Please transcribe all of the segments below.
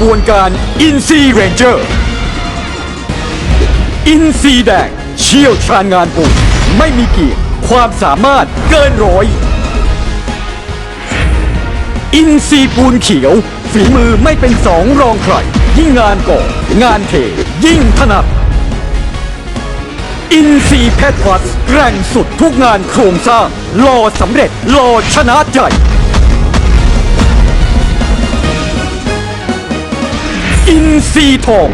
บวนการอินซีเรนเจอร์ อินซีแดงเชี่ยวชาญงานปูนไม่มีเกียรความสามารถเกินร้อย อินซีปูนเขียว ฝีมือไม่เป็นสองรองใคร ยิ่งงานก่องานเทยิ่งถนัดอินซีแพทพลัสแกร่งสุดทุกงานโครงสร้างรอสำเร็จรอชนะใจ อินซีทอง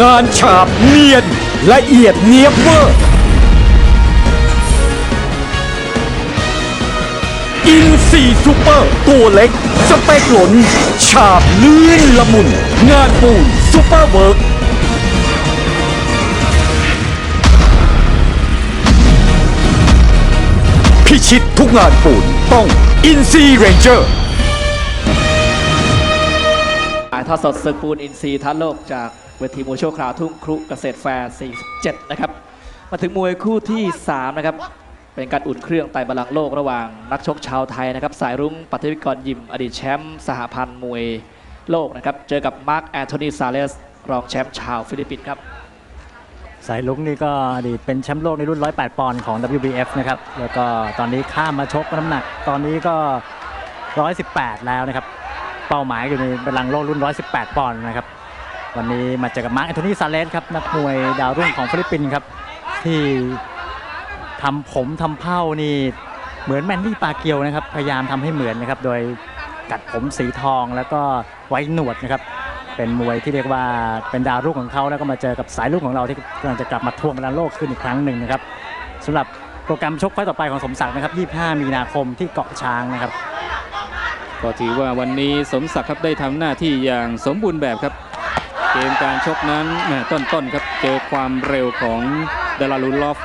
งานฉาบเนียน ละเอียดเนียบเวอร์ อินซีซูเปอร์ ตัวเล็ก สเปกหลน ฉาบลื่นละมุน งานปูนซูเปอร์เวิร์กพิชิตทุกงานปูนต้องอินซีเรนเจอร์ายทอดสดศึกปูนอินซีทัศโลกจากเวทีมวยชั่วคราวทุ่งครุเกษตรแฟร์47 นะครับ มาถึงมวยคู่ที่ 3 นะครับ เป็นการอุ่นเครื่องไต่บัลลังก์โลกระหว่างนักชกชาวไทยนะครับ สายรุ้งปัทวิกรยิม อดีตแชมป์สหพันธ์มวยโลกนะครับ เจอกับมาร์คแอนโทนีซาเลส รองแชมป์ชาวฟิลิปปินส์ครับ สายลุกนี่ก็อดีตเป็นแชมป์โลกในรุ่น 108 ปอนด์ของ WBF นะครับ แล้วก็ตอนนี้ข้ามมาชกน้ำหนัก ตอนนี้ก็ 118 แล้วนะครับ เป้าหมายอยู่ในบลลังโลกรุ่น 118 ปอนด์นะครับ วันนี้มาเจอกับมาร์คแอนโทนีซาเลสครับนักมวยดาวรุ่งของฟิลิปปินส์ครับ ที่ทำผมทำเผ้านี่เหมือนแมนนี่ปาเกียวนะครับ พยายามทำให้เหมือนนะครับ โดยกัดผมสีทองแล้วก็ไว้หนวดนะครับ เป็นมวยที่เรียกว่าเป็นดาวรุ่งของเขาแล้วก็มาเจอกับสายลูกของเราที่กำลังจะกลับมาทวงบัลลังโลกขึ้นอีกครั้งหนึ่งนะครับสำหรับโปรแกรมชกไฟต์ต่อไปของสมศักดิ์นะครับ 25 มีนาคมที่เกาะช้างนะครับ ก็ถือว่าวันนี้สมศักดิ์ครับได้ทำหน้าที่อย่างสมบูรณ์แบบครับ เกมการชกนั้นแม่ต้นๆครับเจอความเร็วของเดลาลูลอฟ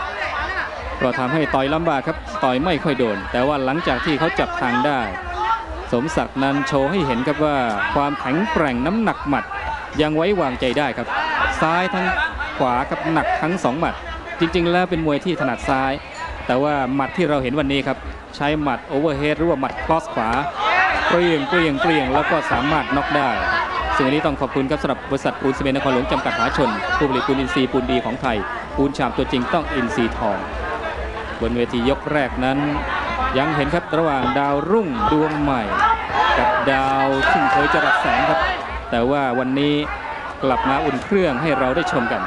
ก็ทำให้ต่อยลำบากครับต่อยไม่ค่อยโดน แต่ว่าหลังจากที่เขาจับทางได้ สมศักดิ์นั้นโชว์ให้เห็นครับว่าความแข็งแกร่งน้ำหนักหมัดยังไว้วางใจได้ครับ ซ้ายทั้งขวาครับหนักทั้งสองหมัด จริง ๆ แล้วเป็นมวยที่ถนัดซ้าย แต่ว่าหมัดที่เราเห็นวันนี้ครับ ใช้หมัดโอเวอร์เฮดหรือว่าหมัดคลอสขวา เปรี้ยงเปรี้ยงเปรี้ยงแล้วก็สามารถน็อกได้ซึ่งอันนี้ต้องขอบคุณครับสำหรับบริษัทปูนซีเมนต์นครหลวงจำกัดมหาชน ผู้ผลิตปูนอินทรีย์ปูนดีของไทย ปูนฉาบตัวจริงต้องอินทรีย์ทอง บนเวทียกแรกนั้น ยังเห็นครับระหว่างดาวรุ่งดวงใหม่ กับดาวซึ่งเคยจะรักแสงครับ แต่ว่าวันนี้กลับมาอุ่นเครื่องให้เราได้ชมกัน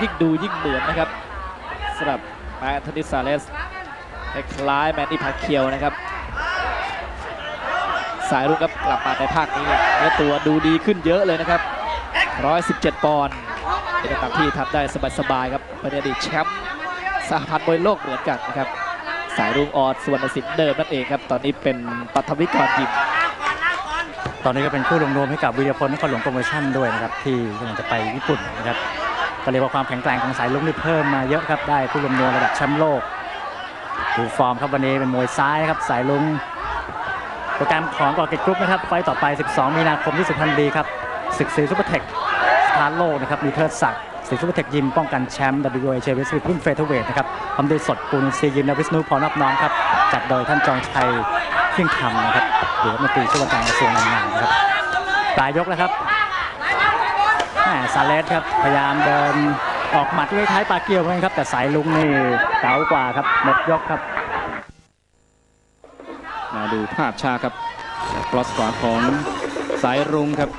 ยิ่งดูยิ่งเหมือนนะครับสำหรับแมนโทนิสซาเลส คล้ายแมนนี่พาเคียวนะครับ สายรุ่งครับกลับมาในภาคนี้เนื้อตัวดูดีขึ้นเยอะเลยนะครับ 117 ปอนด์เป็นอันดับที่ทำได้สบายๆครับเป็นอดีตแชมป์สหพันธ์มวยโลกเหมือนกันนะครับ สายรุ่งออดสุวรรณสิทธิ์เดิมนั่นเองครับ ตอนนี้เป็นปัทวิกรยิมตอนนี้ก็เป็นคู่ลงนวมให้กับวิรพลนครหลวงโปรโมชั่นด้วยนะครับที่กำลังจะไปญี่ปุ่นนะครับก็เรียกว่าความแข็งแกร่งของสายลุกนี่เพิ่มมาเยอะครับได้คู่ลงนวมระดับแชมป์โลก ดูฟอร์มครับวันนี้เป็นมวยซ้ายนะครับสายลุงโปรแกรมของกอเกตกรุ๊ปนะครับ ไฟต์ต่อไป 12 มีนาคมที่สุพรรณบุรีครับศึกซีซูเปอร์เทคสถานโลนะครับมีเทิดศักดิ์สีซูเปอร์เทคยิมป้องกันแชมป์ WBA เชฟวิสรุ่นเฟเธอร์เวทนะครับทำโดยสดปูนซียิมและวิษณุพรนอบน้อมครับ จัดโดยท่านจองชัยเที่ยงธรรมนะครับหรือมนตรีช่วยการกระทรวงแรงงานนะครับปลายยกแล้วครับแหมซาเลสครับพยายามเดิน ออกหมัดด้วยท้ายปลาเกียวเหมือนกันครับ แต่สายลุงนี่เก๋ากว่าครับหมดยกครับมาดูภาพชาครับกลอสขวาของสายรุ้งครับ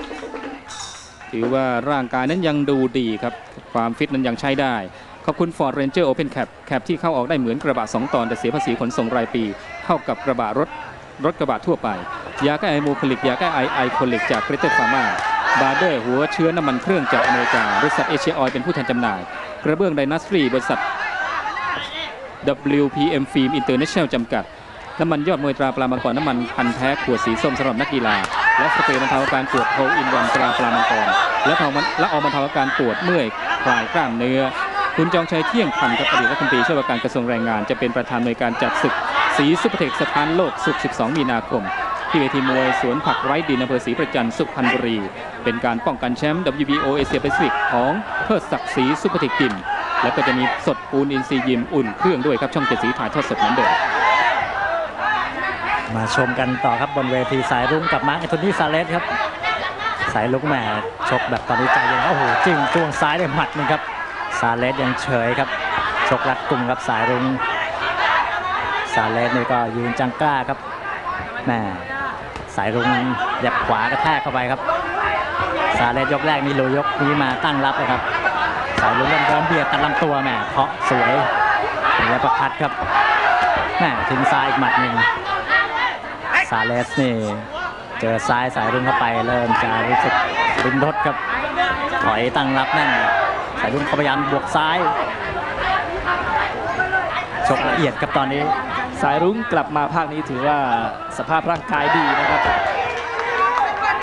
ถือว่าร่างกายนั้นยังดูดีครับ ความฟิตนั้นยังใช้ได้ ขอบคุณ Ford Ranger Open Cap แคปที่เข้าออกได้เหมือนกระบะ 2 ตอน แต่เสียภาษีขนส่งรายปี เท่ากับกระบะรถรถกระบะทั่วไป ยาแก้ไอโมคลิก ยาแก้ไอไอโคลิกจากเกรเตอร์ฟาร์มา บาร์เดอร์หัวเชื้อน้ำมันเครื่องจากอเมริกา บริษัทเอเชียออยเป็นผู้แทนจำหน่าย กระเบื้องไดนาสตรีบริษัท WPM Film International จำกัด น้ำมันยอดมวยตราปลามังกรน้ำมันพันแท้ขวดสีส้มสำหรับนักกีฬา และสเปรย์บรรเทาอาการปวดโคอินวันตราปลามังกรและเผามันและออกบรรเทาอาการปวดเมื่อยคลายกล้ามเนื้อ คุณจองชัยเที่ยงพันธ์กับอดีตรัฐมนตรีช่วยว่าการกระทรวงแรงงานจะเป็นประธานในการจัดศึกสีซุปเปอร์เทคสถานโลกสุข12 มีนาคม ที่เวทีมวยสวนผักไร้ดินอำเภอศรีประจันทร์สุพรรณบุรี เป็นการป้องกันแชมป์ WBO เอเชียแปซิฟิกของเทิดศักดิ์ศรีซุปเปอร์เทคกิม และก็จะมีสดปูนอินซียิมอุ่นเครื่องด้วยครับช่องเจ็ดสีถ่ายทอดสดเหมือนเดิมมาชมกันต่อครับบนเวทีสายรุ้งกับมาร์คแอนโทนีซาเลสครับ สายลุกแหม่ชกแบบตอนนี้ใจเย็นโอ้โหจิ้มจ้วงซ้ายด้วยหมัดหนึงครับซาเลสยังเฉยครับชกรัดกลุ่มครับสายรุ้งซาเลสนี่ก็ยืนจังกล้าครับแหม่ สายรุ้งหยับขวากระแทกเข้าไปครับ ซาเลสยกแรกนี่ลุยยกนี้มาตั้งรับนะครับ สายรุ้งเริ่มเริ่มเบียดตัดลำตัวแหม่เคาะสวยแล้วประพัดครับแหม่ทิ้งซ้ายอีกหมัดหนึ่งซาเลสนี่เจอซ้ายสายรุ่งเข้าไปเริ่มจะรู้สึกริมรถครับ ถอยตั้งรับแน่นสายรุ่งเขาพยายามบวกซ้ายชกละเอียดครับตอนนี้ สายรุ้งกลับมาภาคนี้ถือว่าสภาพร่างกายดีนะครับ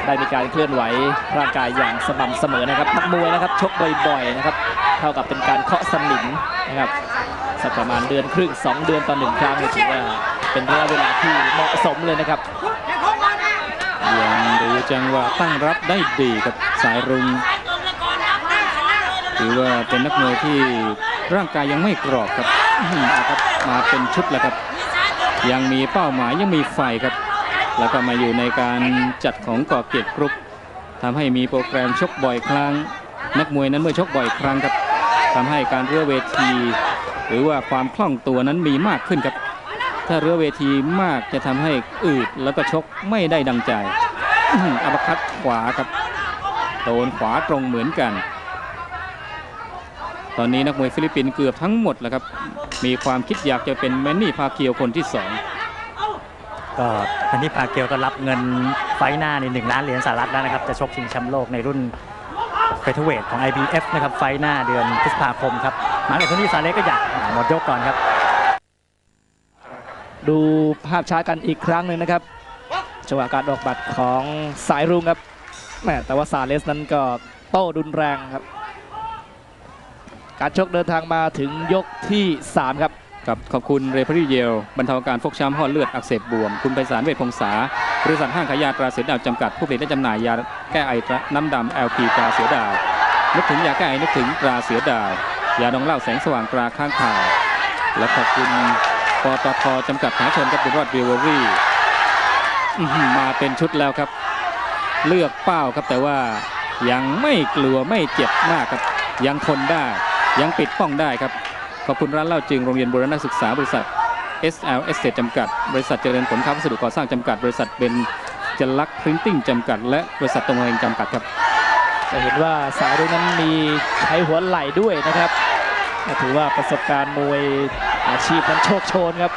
ได้มีการเคลื่อนไหวร่างกายอย่างสม่ำเสมอนะครับนักมวยนะครับชกบ่อยๆนะครับเท่ากับเป็นการเคาะสนิมนะครับสักประมาณเดือนครึ่งสองเดือนต่อหนึ่งครั้งถือว่าเป็นระยะเวลาที่เหมาะสมเลยนะครับยังดูจังหวะตั้งรับได้ดีกับสายรุงถือว่าเป็นนักมวยที่ร่างกายยังไม่กรอบครับอื้อหือเอาครับมาเป็นชุดแล้วครับ ยังมีเป้าหมายยังมีไฟครับ แล้วก็มาอยู่ในการจัดของก่อเกียรติกรุ๊ปทำให้มีโปรแกรมชกบ่อยครั้ง นักมวยนั้นเมื่อชกบ่อยครั้งครับทำให้การเรือเวที หรือว่าความคล่องตัวนั้นมีมากขึ้นครับ ถ้าเรือเวทีมากจะทำให้อืดแล้วก็ชกไม่ได้ดังใจอัปคัดขวาครับโดนขวาตรงเหมือนกัน ตอนนี้นักมวยฟิลิปปินส์เกือบทั้งหมดแล้วครับ มีความคิดอยากจะเป็นแมนนี่พาเกียวคนที่สองก็อันนี้พาเกียวก็รับเงินไฟท์หน้านี่หนึ่งล้านเหรียญสหรัฐแล้วนะครับ จะชกชิงแชมป์โลกในรุ่นเฟเธอร์เวทของ IBF นะครับ ไฟท์หน้าเดือนพฤษภาคมครับ มาร์คแอนโทนีซาเลสก็อยากอ่าหมดยกก่อนครับ ดูภาพช้ากันอีกครั้งหนึ่งนะครับ จังหวะการออกบัตรของสายรุ้งครับแหมแต่ว่าซาเลสนั้นก็โต้ดุนแรงครับ การชกเดินทางมาถึงยกที่ 3 ครับครับขอบคุณเรฟรีเยลบรรเทาการฟกช้ำห่อเลือดอักเสบบวม คุณไพศาลเวชพงษาบริษัทห้างขายยาตราเสือดาวจำกัด ผู้ผลิตและจำหน่ายยาแก้ไอราน้ำดำ LP ตราเสือดาวนึกถึงยาแก้ไอนึกถึงตราเสือดาวยาดองเหล้าแสงสว่างตราข้างข่าวและขอบคุณปตทจำกัดหาชนกับบุรอดบิวเวอรี่มาเป็นชุดแล้วครับ เลือกเป้าครับแต่ว่ายังไม่กลัวไม่เจ็บมากครับยังทนได้ ยังปิดป้องได้ครับ ขอบคุณร้านเล้าจึงโรงเรียนบูรณศึกษาบริษัท SL Estate จำกัด บริษัทเจริญผลค้าวัสดุก่อสร้างจำกัด บริษัทเบนจลักพรินติ้งจำกัด และบริษัทตรงเฮงจำกัดครับ จะเห็นว่าสายรุ้งนั้นมีใช้หัวไหล่ด้วยนะครับ ถือว่าประสบการณ์มวยอาชีพนั้นโชคโชนครับ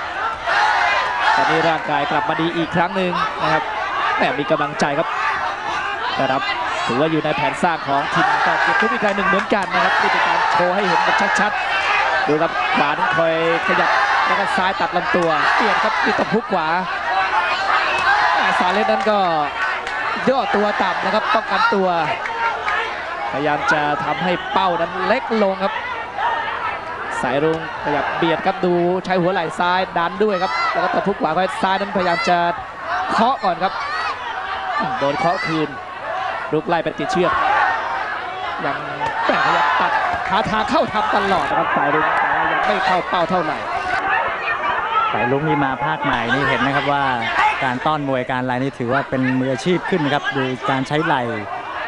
ตอนนี้ร่างกายกลับมาดีอีกครั้งหนึ่งนะครับแหมมีกำลังใจครับแต่รับถือว่าอยู่ในแผนสร้างของทีมต่อเกียรติทุกอีกราหนึ่งเหมือนกันนะครับที่เป็นการ โชว์ให้เห็นแบบชัดๆ ดูครับขวานั้นคอยขยับแล้วก็ซ้ายตัดลำตัวเปลี่ยนครับมีตบพุกขวาอ่าซาเลสนั้นก็ย่อตัวต่ำนะครับป้องกันตัว พยายามจะทำให้เป้านั้นเล็กลงครับ สายรุ้งขยับเบียดครับดูใช้หัวไหล่ซ้ายดันด้วยครับแล้วก็ตะพุกขวาก็ซ้ายนั้นพยายามจะเคาะก่อนครับโดนเคาะคืนลุกไล่ไปติดเชือก ยังแต่พยายามตัดหาทางเข้าทำตลอดนะครับสายรุ้งแต่ว่ายังไม่เข้าเป้าเท่าไหร่สายลุงนี่มาภาคใหม่นี่เห็นนะครับว่าการต้อนมวยการอะไรนี่ถือว่าเป็นมืออาชีพขึ้นนะครับดูการใช้ไหล่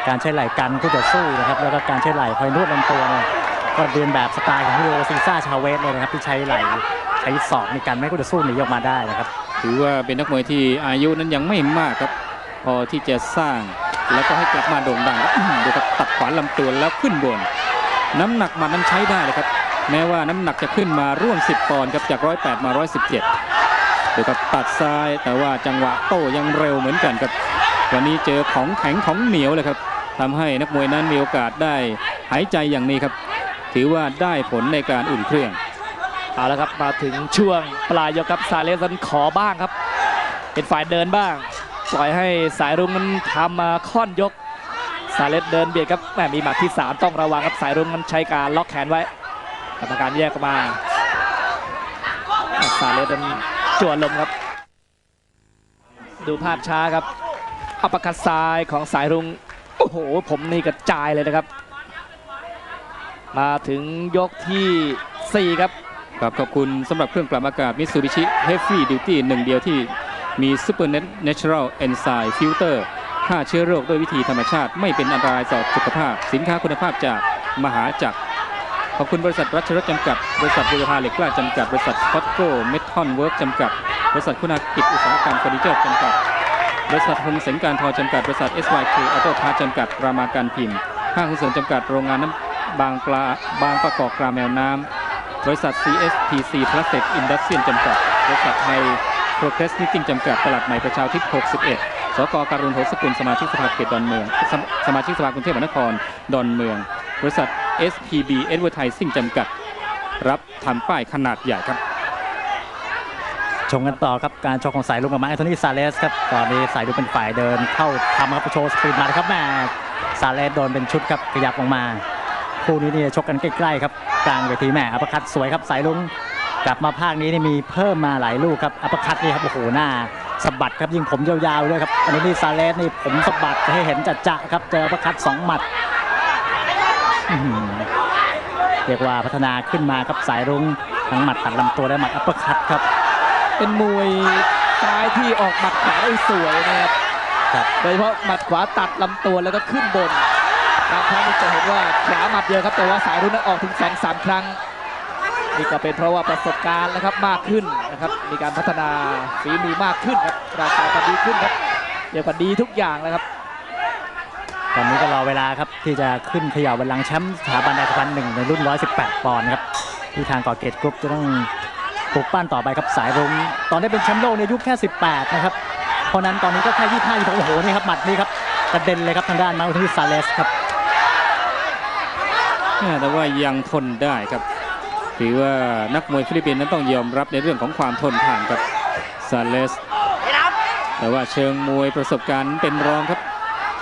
การใช้ไหล่กันคู่ต่อสู้นะครับแล้วก็การใช้ไหล่คอยนวดลำตัวเนี่ยก็เรียนแบบสไตล์ของฮิโรซิซ่าชาเวสเลยนะครับที่ใช้ไหล่ใช้ศอกในการไม่ให้คู่ต่อสู้หนีออกมาได้นะครับ ถือว่าเป็นนักมวยที่อายุนั้นยังไม่มากครับพอที่จะสร้าง แล้วก็ให้กลับมาโด่งดังครับอื้อหือดูครับตัดขวาลำตัวแล้วขึ้นบน น้ำหนักมันนั้นใช้ได้เลยครับ แม้ว่าน้ำหนักจะขึ้นมาร่วม 10 ปอนด์ครับจาก 108 มา 117ดูครับตัดซ้ายแต่ว่าจังหวะโต้ยังเร็วเหมือนกันครับวันนี้เจอของแข็งของเหนียวเลยครับทำให้นักมวยนั้นมีโอกาสได้หายใจอย่างนี้ครับ ถือว่าได้ผลในการอุ่นเครื่องเอาละครับมาถึงช่วงปลายยกครับซาเลสันขอบ้างครับ เป็นฝ่ายเดินบ้าง ปล่อยให้สายรุ้งนั้นทำมาค่อนยกซาเลสเดินเบียดครับแหมมีหมัดที่ 3 ต้องระวังครับสายรุ้งนั้นใช้การล็อกแขนไว้กรรมการแยกออกมาซาเลสนั้นจวนลมครับ ดูภาพช้าครับอัปเปอร์คัดซ้ายของสายรุ้งโอ้โห ผมนี่กระจายเลยนะครับ มาถึงยกทีสี่4 ครับครับขอบคุณสำหรับเครื่องปรับอากาศ Mitsubishi Heavy Duty หนึ่งเดียวที่ มี Super Natural Enzyme Filter ฆ่าเชื้อโรคด้วยวิธีธรรมชาติ ไม่เป็นอันตรายต่อสุขภาพ สินค้าคุณภาพจากมหาจักรขอบคุณบริษัทรัชรถจำกัด บริษัทบุรพาเหล็กกล้าจำกัด บริษัทคอตโกเมทอนเวิร์กจำกัด บริษัทคุณากิจอุตสาหกรรมเฟอร์นิเจอร์จำกัด บริษัทหงเสงการทอจำกัด บริษัท SYK ออโต้พาจำกัด รามาการพิมพ์ ห้างหุ้นส่วนจำกัด โรงงานน้ำบางปลา บางประกอบปลาแมวน้ำ บริษัท CSPC Plastic Industry จำกัด บริษัทไทย Progress Knitting จำกัดตลาดใหม่ประชาธิป61 สกการุณโหสกุลสมาชิกสภาเขตดอนเมืองสมสมาชิกสภากรุงเทพมหานคร ดอนเมือง บริษัท SPB Advertising จำกัด รับทำป้ายขนาดใหญ่ครับ ชมกันต่อครับ การชกของสายลุงกับมาแอนโทนีซาเลสครับ ตอนนี้สายลุงเป็นฝ่ายเดินเข้าทำครับโชว์สปรินต์มาครับแม่ซาเลสโดนเป็นชุดครับขยับออกมา คู่นี้เนี่ยชกกันใกล้ๆครับกลางเวทีแม่อัปคัดสวยครับสายลุง กลับมาภาคนี้นี่มีเพิ่มมาหลายลูกครับอัปคัดนี่ครับโอ้โหหน้าสะบัดครับยิงผมยาวๆด้วยครับอันนี้นี่ซาเลสนี่ผมสะบัดให้เห็นจัดจะๆครับเจออัปคัดสองหมัดอื้อหือเรียกว่าพัฒนาขึ้นมาครับสายรุ้งทั้งหมัดตัดลำตัวและหมัดอัปคัดครับ เป็นมวยซ้ายที่ออกหมัดขวาได้สวยนะครับครับโดยเฉพาะหมัดขวาตัดลำตัวแล้วก็ขึ้นบนบางครั้งนี่จะเห็นว่าขวาหมัดเดียวครับแต่ว่าสายรุ่นนั้นออกถึงสองสามครั้ง นี่ก็เป็นเพราะว่าประสบการณ์นะครับมากขึ้นนะครับ มีการพัฒนาฝีมือมากขึ้นครับร่างกายก็ดีขึ้นครับเรียกว่าดีทุกอย่างแล้วครับตอนนี้ก็รอเวลาครับที่จะขึ้นเขย่าบัลลังก์แชมป์สถาบันดาพันหนึ่งในรุ่น 118 ปอนด์ครับที่ทางก่อเกตกรุ๊ปจะต้องปลูกปั้นต่อไปครับสายรุ้งตอนนี้เป็นแชมป์โลกในยอายุแค่ 18 นะครับ เพราะฉะนั้นตอนนี้ก็แค่25 26โอ้โหนี่ครับหมัดนี่ครับกระเด็นเลยครับทางด้านมาอุทิศซาเลสครับแต่ว่ายังทนได้ครับ ถือว่านักมวยฟิลิปปินส์นั้นต้องยอมรับในเรื่องของความทนทานครับซาเลส แต่ว่าเชิงมวยประสบการณ์เป็นรองครับ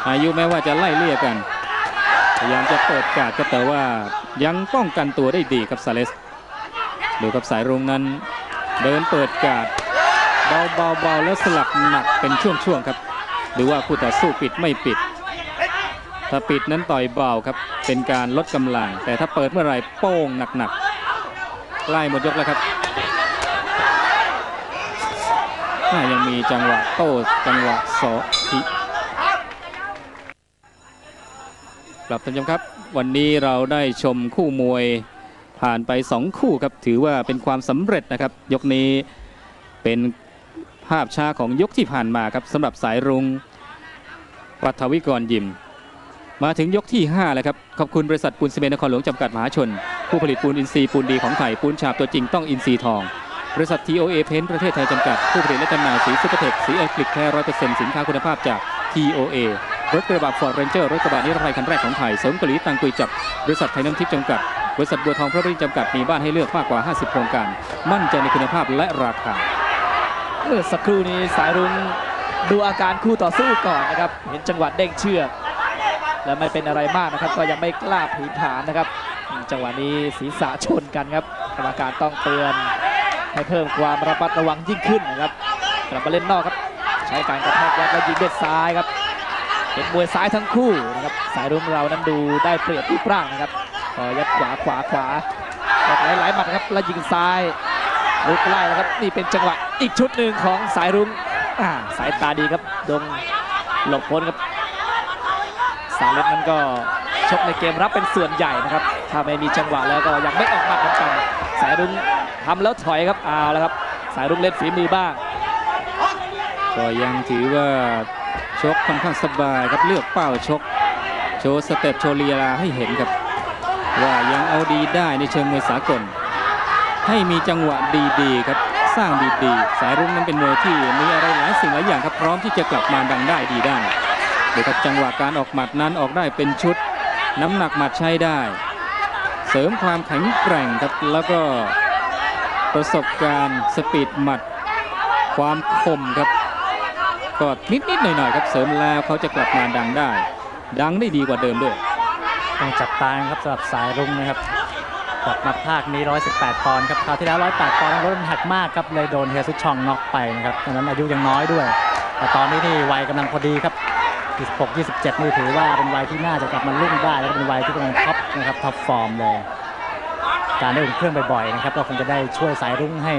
อายุแม้ว่าจะไล่เลี่ยกัน พยายามจะเปิดกาดก็แต่ว่ายังป้องกันตัวได้ดีครับซาเลส ดูกับสายรุ้งนั้น เดินเปิดกาดเบาเบาเบาแล้วสลับหนักเป็นช่วงๆครับ หรือว่าคู่ต่อสู้ปิดไม่ปิด ถ้าปิดนั้นต่อยเบาครับ เป็นการลดกำลัง แต่ถ้าเปิดเมื่อไหร่โป้งหนักๆ ใกล้หมดยกแล้วครับยังมีจังหวะโต้จังหวะสอทิกลับท่านผู้ชมครับ วันนี้เราได้ชมคู่มวยผ่านไป 2 คู่ครับ ถือว่าเป็นความสำเร็จนะครับ ยกนี้เป็นภาพช้าของยกที่ผ่านมาครับสำหรับสายรุงปัทวิกรยิม มาถึงยกที่ 5 แล้วครับ ขอบคุณบริษัทปูนซีเมนต์นครหลวงจำกัดมหาชน ผู้ผลิตปูนอินทรีย์ปูนดีของไทยปูนฉาบตัวจริงต้องอินทรีย์ทอง บริษัท TOA เพนประเทศไทยจำกัด ผู้ผลิตและจำหน่ายสีซูเปอร์เทคสีเอคลิกแท้ร้อยเปอร์เซ็นต์สินค้าคุณภาพจาก TOA รถกระบะฟอร์ดเรนเจอร์รถกระบะนิรภัยคันแรกของไทยเสริมกะหลีตังกุยจับบริษัทไทยน้ำทิพย์จำกัด บริษัทบัวทองพระบริจำกัดมีบ้านให้เลือกมากกว่า 50 โครงการ มั่นใจในคุณภาพและราคาเมื่อสักครู่นี้สายรุ้งดูอาการคู่ต่อสู้ก่อนนะครับเห็นจังหวะเด้งเชือก และไม่เป็นอะไรมากนะครับ ก็ยังไม่กล้าผืนผานนะครับ จังหวะนี้ศีรษะชนกันครับกรรมการต้องเตือนให้เพิ่มความระมัดระวังยิ่งขึ้นนะครับกลับมาเล่นนอกครับ ใช้การกระแทกยัดและยิงเด้วยซ้ายครับเป็นมวยซ้ายทั้งคู่นะครับสายรุ้งเรานั้นดูได้เปรียบรูปร่างนะครับพอยัดขวาขวาขวาออกหลายๆหมัดครับแล้วยิงซ้ายลุกไล่นะครับนี่เป็นจังหวะอีกชุดหนึ่งของสายรุ้งสายตาดีครับดงหลบพ้นครับ สาเล็กนั้นก็ชกในเกมรับเป็นส่วนใหญ่นะครับ ถ้าไม่มีจังหวะแล้วก็ยังไม่ออกหมัดเหมือนกัน สายรุ้งทำแล้วถอยครับเอาแล้วครับ สายรุ้งเล่นฝีมือบ้าง ก็ยังถือว่าชกค่อนข้างสบายครับเลือกเป้าชก โชว์สเต็ปโชว์ลีลาให้เห็นครับ ว่ายังเอาดีได้ในเชิงมวยสากล ให้มีจังหวะดีๆครับสร้างดีๆ สายรุ่งนั้นเป็นมวยที่มีอะไรหลายสิ่งหลายอย่างครับพร้อมที่จะกลับมาดังได้ดีได้ ดูครับจังหวะการออกหมัดนั้นออกได้เป็นชุด น้ำหนักหมัดใช้ได้ เสริมความแข็งแกร่งครับแล้วก็ประสบการณ์สปีดหมัด ความคมครับก็นิดๆหน่อยๆครับเสริมแล้วเขาจะกลับมาดังได้ ดังได้ดีกว่าเดิมด้วยต้องจับตาครับสำหรับสายรุ้งนะครับกลับมาภาคนี้ 118 ปอนด์ครับคราวที่แล้ว 108 ปอนด์รถมันหักมากครับเลยโดนเฮียซุชองน็อกไปนะครับตอนนั้นอายุยังน้อยด้วย แต่ตอนนี้นี่วัยกำลังพอดีครับ 26 27 นี่ถือว่าเป็นวัยที่น่าจะกลับมารุ่งได้แล้วเป็นวัยที่กำลังท็อปนะครับท็อปฟอร์มเลย การได้อุ่นเครื่องบ่อยๆนะครับก็คงจะได้ช่วยสายรุ้งให้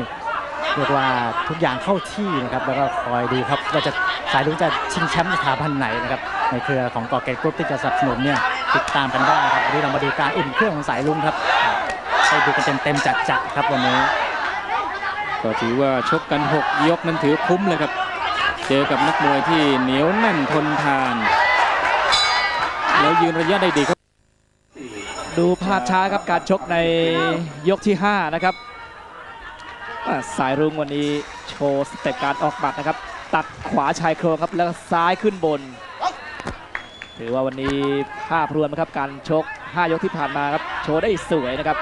เรียกว่าทุกอย่างเข้าที่นะครับแล้วก็คอยดูครับว่าจะสายลุ้งจะชิงแชมป์สถาบันไหนนะครับในเครือของกอเกตกรุ๊ปที่จะสนับสนุนเนี่ยติดตามกันได้ครับวันนี้เรามาดูการอุ่นเครื่องของสายลุ้งครับไปดูกันเต็มๆจัดๆครับวันนี้ก็ถือว่าชกกัน 6 ยกนั้นถือคุ้มเลยครับ เจอกับนักมวยที่เหนียวแน่นทนทาน แล้วยืนระยะได้ดีครับ ดูภาพช้าครับการชกในยกที่ 5 นะครับ สายรุ้งวันนี้โชว์สเต็ปการออกหมัดนะครับ ตัดขวาชายโครงครับแล้วซ้ายขึ้นบน ถือว่าวันนี้ภาพรวมนะครับการชก 5 ยกที่ผ่านมาครับโชว์ได้สวยนะครับ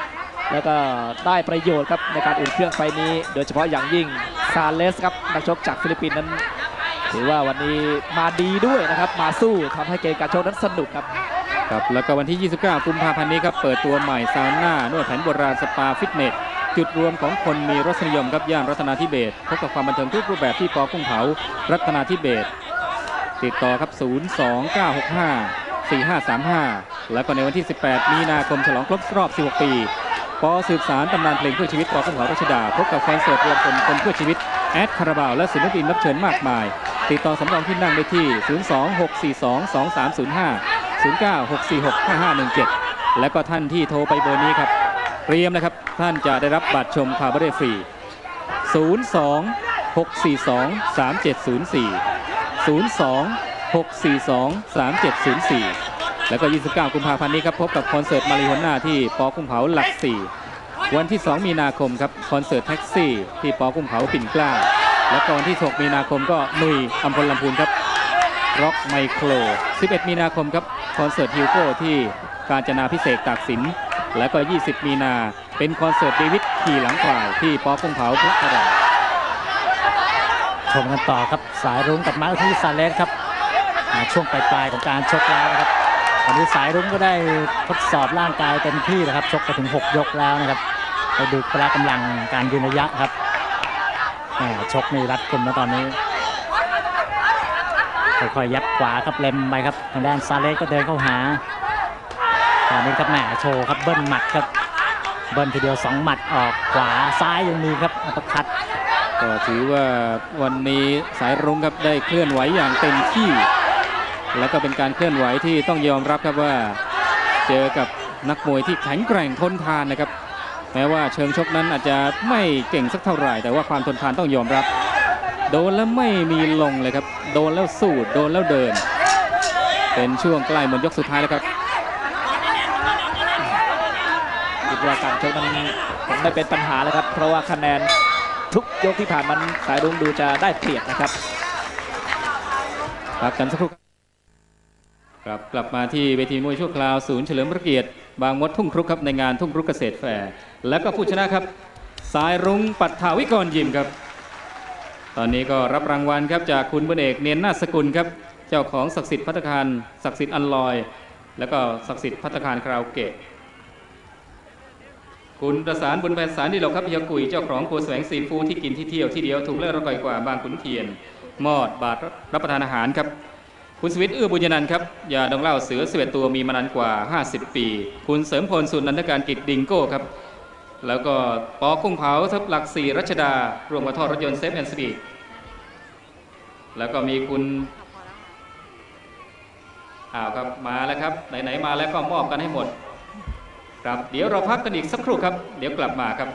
แล้วก็ได้ประโยชน์ครับในการอุ่นเครื่องไฟนี้ โดยเฉพาะอย่างยิ่งซาเลสครับนักชกจากฟิลิปปินส์นั้น ถือว่าวันนี้มาดีด้วยนะครับมาสู้ทำให้เกมการชกนั้นสนุกครับครับแล้วก็วันที่ 29 กุมภาพันธ์นี้ครับเปิดตัวใหม่ซาวน่านวดแผนโบราณสปาฟิตเนสจุดรวมของคนมีรสนิยมครับย่านรัตนาธิเบศพบกับความบันเทิงทุกรูปแบบที่ปอกุ้งเผารัตนาธิเบศติดต่อครับ 02965 4535 แล้วก็ในวันที่ 18 มีนาคมฉลองครบรอบ 16 ปีปอสืบสารตำนานเพลงเพื่อชีวิตปอกุ้งเผารัชดาพบกับคอนเสิร์ตรวมพลคนเพื่อชีวิตแอดคาราบาวและศิลปินรับเชิญมากมาย ติดต่อสำรองที่นั่งได้ที่ 026422305 0964655517 และก็ท่านที่โทรไปเบอร์นี้ครับเตรียมนะครับ ท่านจะได้รับบัตรชมคาร์บาเร่ฟรี 02-642-3704 02-642-3704 แล้วก็ 29 กุมภาพันธ์นี้ครับ พบกับคอนเสิร์ตมาริโฮน่าที่ปอกุ้งเผาหลัก 4 วันที่ 2 มีนาคมครับ คอนเสิร์ตแท็กซี่ ที่ปอกุ้งเผาปิ่นเกล้า แล้วก็วันที่ 6 มีนาคมก็หนุยอัมพลลำพูนครับร็อกไมโคร 11 มีนาคมครับคอนเสิร์ตฮิวโก้ที่กาญจนาพิเศษตากสิน แล้วก็ 20 มีนาเป็นคอนเสิร์ตเดวิดขี่หลังควายที่ปอกุ้งเผาพระอารามชมกันต่อครับสายรุ้งกับมาร์คที่ซาเลสครับมาช่วงปลายๆของการชกแล้วนะครับวันนี้สายรุ้งก็ได้ทดสอบร่างกายเต็มที่นะครับชกไปถึง 6 ยกแล้วนะครับไปดูพละกำลังการยืนระยะครับ ชกนี่รัดกุมนะตอนนี้ค่อยๆยับขวาครับเล็มไปครับทางด้านซาเลสก็เดินเข้าหาตอนนี้ครับแหมโชว์ครับเบิ้ลหมัดครับเบิ้ลทีเดียวสองหมัดออกขวาซ้ายยังมีครับอัปร์คัตก็ถือว่าวันนี้สายรุ้งครับได้เคลื่อนไหวอย่างเต็มที่ แล้วก็เป็นการเคลื่อนไหวที่ต้องยอมรับครับว่า เจอกับนักมวยที่แข็งแกร่งทนทานนะครับ แม้ว่าเชิงชกนั้นอาจจะไม่เก่งสักเท่าไหร่ แต่ว่าความทนทานต้องยอมรับ โดนแล้วไม่มีลงเลยครับ โดนแล้วสู้โดนแล้วเดิน เป็นช่วงใกล้หมดยกสุดท้ายแล้วครับคิดว่าการชกนั้นคงไม่เป็นปัญหาแล้วครับ เพราะว่าคะแนนทุกยกที่ผ่านมันสายรุ้งดูจะได้เปรียบนะครับพักกันสักครู่ ครับกลับมาที่เวทีมวยชั่วคราวศูนย์เฉลิมพระเกียรติบางมดทุ่งครุกครับในงานทุ่งครุกเกษตรแฟร์และก็ผู้ชนะครับ สายรุ้งปัทถาวิกรยิมครับ ตอนนี้ก็รับรางวัลครับจากคุณบุญเอกเนียนนาสกุลครับ เจ้าของศักดิ์สิทธิ์พัตตาคารศักดิ์สิทธิ์อันลอย แล้วก็ศักดิ์สิทธิ์พัตตาคารคาราโอเกะคุณประสานบุญแพนสารดีหลกครับพยากุยเจ้าของครัวแสวงซีฟู้ดที่กินที่เที่ยวที่เดียวถูกเลือกอร่อยกว่าบางขุนเทียนมอดบาทรับประทานอาหารครับ คุณสวิทย์เอื้อบุญนันท์ครับยาดองเล้าเสือสเวตตัวมีมานานกว่า 50 ปี คุณเสริมพลสุนันทการกิจดิงโก้ครับ แล้วก็ปอกุ้งเผาทับหลักสี่รัชดา รวมกับทอดรถยนต์เซฟแอนด์สปีดแล้วก็มีคุณอ้าวครับมาแล้วครับ ไหน ๆ มาแล้วก็มอบกันให้หมด ครับเดี๋ยวเราพักกันอีกสักครู่ครับ เดี๋ยวกลับมาครับ